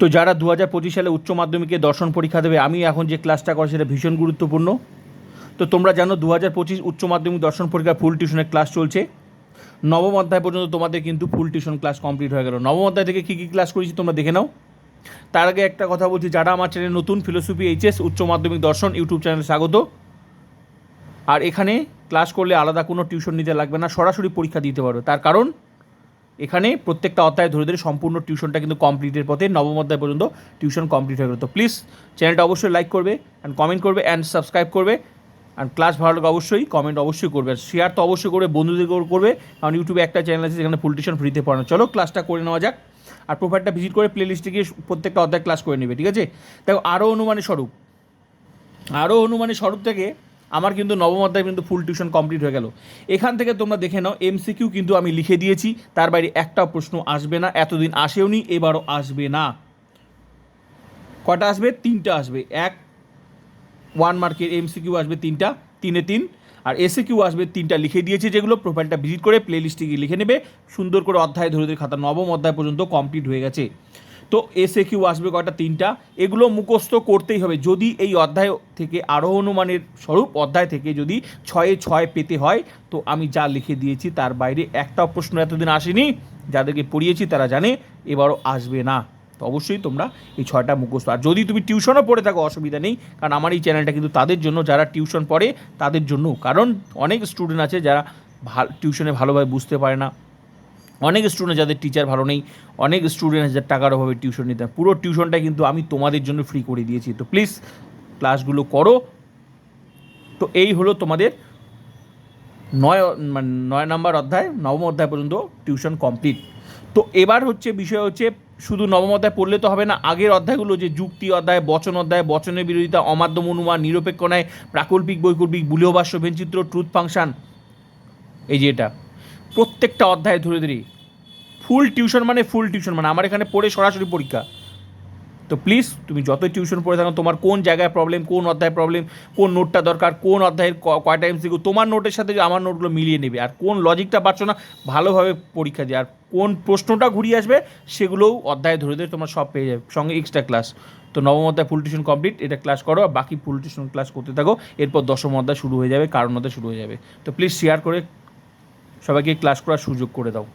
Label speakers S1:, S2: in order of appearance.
S1: তো যারা দু হাজার পঁচিশ সালে উচ্চ মাধ্যমিকে দর্শন পরীক্ষা দেবে, আমি এখন যে ক্লাসটা করছি সেটা ভীষণ গুরুত্বপূর্ণ। তো তোমরা জানো দু হাজার পঁচিশ উচ্চ মাধ্যমিক দর্শন পরীক্ষার ফুল টিউশনের ক্লাস চলছে। নবম অধ্যায় পর্যন্ত তোমাদের কিন্তু ফুল টিউশন ক্লাস কমপ্লিট হয়ে গেল। নবম অধ্যায় থেকে কী কী ক্লাস করেছি তোমরা দেখে নাও। তার আগে একটা কথা বলছি, যারা আমার চ্যানেল নতুন ফিলোসফি এইচএস উচ্চ মাধ্যমিক দর্শন ইউটিউব চ্যানেলে স্বাগত। আর এখানে ক্লাস করলে আলাদা কোনো টিউশন নিতে লাগবে না, সরাসরি পরীক্ষা দিতে পারবে। তার কারণ এখানে প্রত্যেকটা অধ্যায় ধরে ধরে সম্পূর্ণ টিউশনটা কিন্তু কমপ্লিটের পথে নবম অধ্যায় পর্যন্ত টিউশন কমপ্লিট হয়ে গেল। তো প্লিজ চ্যানেলটা অবশ্যই লাইক করবে অ্যান্ড কমেন্ট করবে অ্যান্ড সাবস্ক্রাইব করবে। অ্যান্ড ক্লাস ভালো লাগলে অবশ্যই কমেন্ট অবশ্যই করবে। আর শেয়ার তো অবশ্যই করবে, বন্ধুদের করবে। কারণ ইউটিউবে একটা চ্যানেল আছে যেখানে ফুল টিউশন ফ্রিতে পড়ানো। চলো ক্লাসটা করে নেওয়া যাক। আর প্রোফাইলটা ভিজিট করে প্লে লিস্টে গিয়ে প্রত্যেকটা অধ্যায় ক্লাস করে নেবে, ঠিক আছে? দেখো, আরও অনুমানের স্বরূপ। আরও অনুমানের স্বরূপ থেকে আমার কিন্তু নবম অধ্যায় কিন্তু ফুল টিউশন কমপ্লিট হয়ে গেল। এখান থেকে তোমরা দেখে নাও এমসিকিউ কিন্তু আমি লিখে দিয়েছি, তার বাইরে একটা প্রশ্ন আসবে না, এতদিন আসেওনি এবারও আসবে না। কটা আসবে? তিনটা আসবে। এক ওয়ান মার্কের এমসিকিউ আসবে তিনটা, তিনে তিন, আর এসে কিউ আসবে তিনটা লিখে দিয়েছে যেগুলো প্রোফাইলটা ভিজিট করে প্লে লিস্টে গিয়ে লিখে নেবে। সুন্দর করে অধ্যায় ধরে ধরে খাতা নবম অধ্যায় পর্যন্ত কমপ্লিট হয়ে গেছে। তো এসে কিউ আসবে কয়টা? তিনটা। এগুলো মুখস্থ করতেই হবে। যদি এই অধ্যায় থেকে আরও অনুমানের স্বরূপ, অধ্যায় থেকে যদি ছয়ে ছয় পেতে হয়, তো আমি যা লিখে দিয়েছি তার বাইরে একটাও প্রশ্ন এতদিন আসেনি। যাদেরকে পড়িয়েছি তারা জানে, এবারও আসবে না। তো অবশ্যই তোমরা এই ছয়টা মুখস্থ। আর যদি তুমি টিউশনও পড়ে থাকো, অসুবিধা নেই, কারণ আমার এই চ্যানেলটা কিন্তু তাদের জন্য, যারা টিউশন পড়ে তাদের জন্য কারণ অনেক স্টুডেন্ট আছে যারা ভালো টিউশনে ভালোভাবে বুঝতে পারে না। অনেক স্টুডেন্ট যাদের টিচার ভালো নেই, অনেক স্টুডেন্ট যাদের টাকার অভাবে টিউশন নিতে। পুরো টিউশনটা কিন্তু আমি তোমাদের জন্য ফ্রি করে দিয়েছি। তো প্লিজ ক্লাসগুলো করো। তো এই হলো তোমাদের নয় মানে নয় নম্বর অধ্যায়, নবম অধ্যায় পর্যন্ত টিউশন কমপ্লিট তো এবার হচ্ছে বিষয় হচ্ছে, শুধু নবম অধ্যায় পড়লে তো হবে না, আগের অধ্যায়গুলো যে যুক্তি অধ্যায়, বচন অধ্যায়, বচনের বিরোধিতা, অমাধ্যম অনুমান, নিরপেক্ষ ন্যায়, প্রাকল্পিক, বৈকল্পিক বুলীয় ভাষ্য ভেনচিত্র ট্রুথ ফাংশন এই যে এটা। প্রত্যেকটা অধ্যায় ধরে ধরে। ফুল টিউশন মানে ফুল টিউশন মানে আমার এখানে পড়ে সরাসরি পরীক্ষা। তো প্লিজ তুমি যতই টিউশন পড়ে থাকো, তোমার কোন জায়গায় প্রবলেম কোন অধ্যায় প্রবলেম কোন নোটটা দরকার, কোন অধ্যায়ের কয়টা এমসিকিউ তোমার নোটের সাথে আমার নোটগুলো মিলিয়ে নেবে। আর কোন লজিকটা পাচ্ছ না, ভালোভাবে পরীক্ষা দিয়ে। আর কোন প্রশ্নটা ঘুরিয়ে আসবে, সেগুলোও অধ্যায় ধরে ধরে তোমার সব পেয়ে যাবে। সঙ্গে এক্সট্রা ক্লাস তো নবম অধ্যায় ফুল টিউশন কমপ্লিট এটা ক্লাস করো, আর বাকি ফুল টিউশন ক্লাস করতে থাকো। এরপর দশম অধ্যায় শুরু হয়ে যাবে, কারণ অধ্যায় শুরু হয়ে যাবে। তো প্লিজ শেয়ার করে সবাইকে ক্লাস করার সুযোগ করে দাও।